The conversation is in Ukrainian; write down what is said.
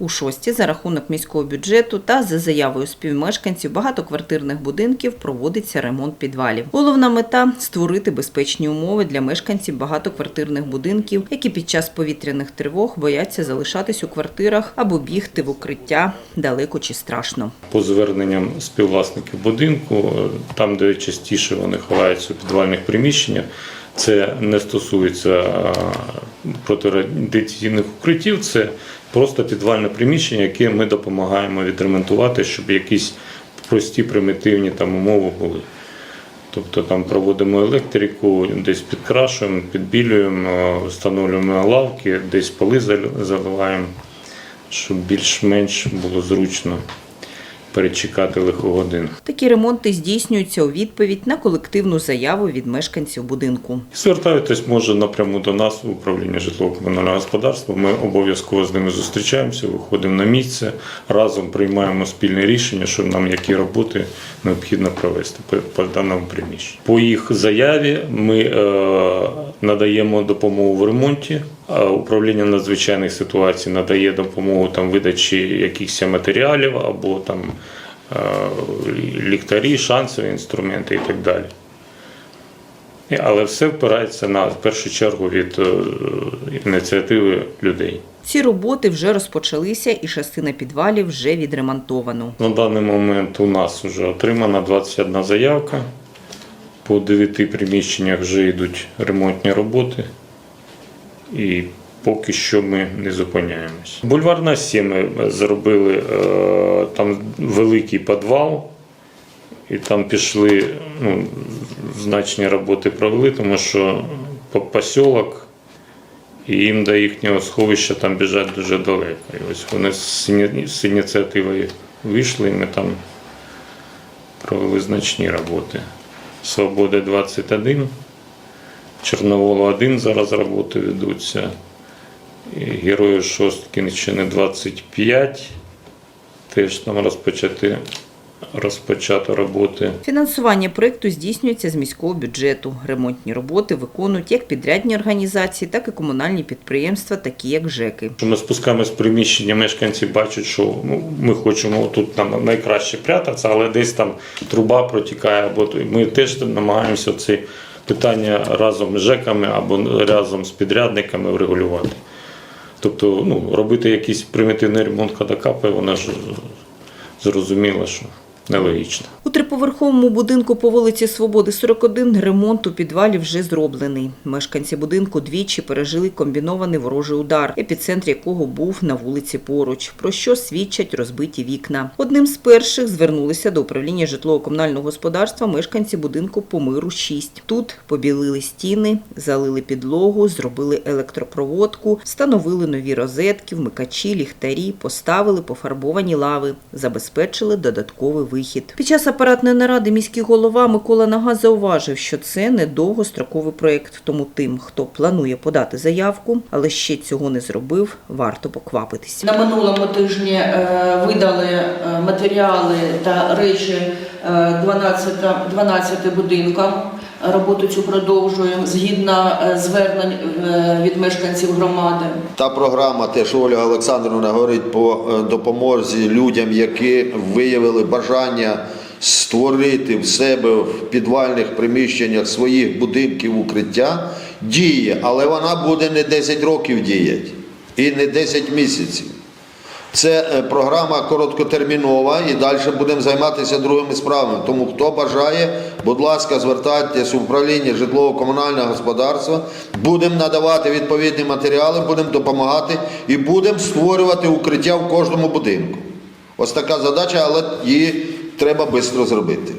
У шості за рахунок міського бюджету та за заявою співмешканців багатоквартирних будинків проводиться ремонт підвалів. Головна мета створити безпечні умови для мешканців багатоквартирних будинків, які під час повітряних тривог бояться залишатись у квартирах або бігти в укриття далеко чи страшно. По зверненням співвласників будинку, е, там, де частіше вони ховаються у підвальних приміщеннях, це не стосується е, протирадіаційних укриттів, це просто підвальне приміщення, яке ми допомагаємо відремонтувати, щоб якісь прості примітивні там умови були. Тобто там проводимо електрику, десь підкрашуємо, підбілюємо, встановлюємо лавки, десь поли зал- заливаємо, щоб більш-менш було зручно перечекати лихогодин. Такі ремонти здійснюються у відповідь на колективну заяву від мешканців будинку. Звертайтесь може напряму до нас в управління житлово-комунального господарства. Ми обов'язково з ними зустрічаємося, виходимо на місце, разом приймаємо спільне рішення, що нам які роботи необхідно провести по, даному приміщенню. По їх заяві ми е, надаємо допомогу в ремонті. Управління надзвичайних ситуацій надає допомогу там видачі якихось матеріалів або там е, ліхтарі, шансові інструменти і так далі. Але все впирається на в першу чергу від е, ініціативи людей. Ці роботи вже розпочалися, і частина підвалів вже відремонтовано. На даний момент у нас вже отримана 21 заявка. По 9 приміщеннях вже йдуть ремонтні роботи. І поки що ми не зупиняємось. Бульварна 7 ми зробили е, там великий підвал, і там пішли ну, значні роботи провели, тому що посілок і їм до їхнього сховища там біжать дуже далеко. І ось вони з, іні- з ініціативою вийшли, і ми там провели значні роботи. Свобода 21, Чорновола 1 зараз роботи ведуться. І Герої Шосткінщини 25. Теж там розпочати, розпочато роботи. Фінансування проєкту здійснюється з міського бюджету. Ремонтні роботи виконують як підрядні організації, так і комунальні підприємства, такі як ЖЕКи. Ми спускаємось в приміщення, мешканці бачать, що ну, ми хочемо тут нам найкраще прятатися, але десь там труба протікає, або ми теж намагаємося ці питання разом з ЖЕКами або разом з підрядниками врегулювати. Тобто ну, робити якийсь примітивний ремонт кадакапи, вона ж зрозуміла, що нелогічно. У триповерховому будинку по вулиці Свободи 41 ремонт у підвалі вже зроблений. Мешканці будинку двічі пережили комбінований ворожий удар, епіцентр якого був на вулиці поруч, про що свідчать розбиті вікна. Одним з перших звернулися до управління житлово-комунального господарства мешканці будинку по миру 6. Тут побілили стіни, залили підлогу, зробили електропроводку, встановили нові розетки, вмикачі, ліхтарі, поставили пофарбовані лави, забезпечили додатковий вихід. Під час апаратної наради міський голова Микола Нага зауважив, що це не довгостроковий проєкт, тому тим, хто планує подати заявку, але ще цього не зробив, варто поквапитись. На минулому тижні е, видали е, матеріали та речі е, 12, 12 будинкам. Роботу цю продовжуємо згідно е, звернень е, від мешканців громади. Та програма, те, що Ольга Олександрівна говорить по е, допомозі людям, які виявили бажання створити в себе в підвальних приміщеннях своїх будинків укриття, діє, але вона буде не 10 років діяти і не 10 місяців. Це е, програма короткотермінова і далі будемо займатися другими справами. Тому хто бажає, будь ласка, звертайтеся в управління житлово-комунального господарства. Будемо надавати відповідні матеріали, будемо допомагати і будемо створювати укриття в кожному будинку. Ось така задача, але її треба швидко зробити.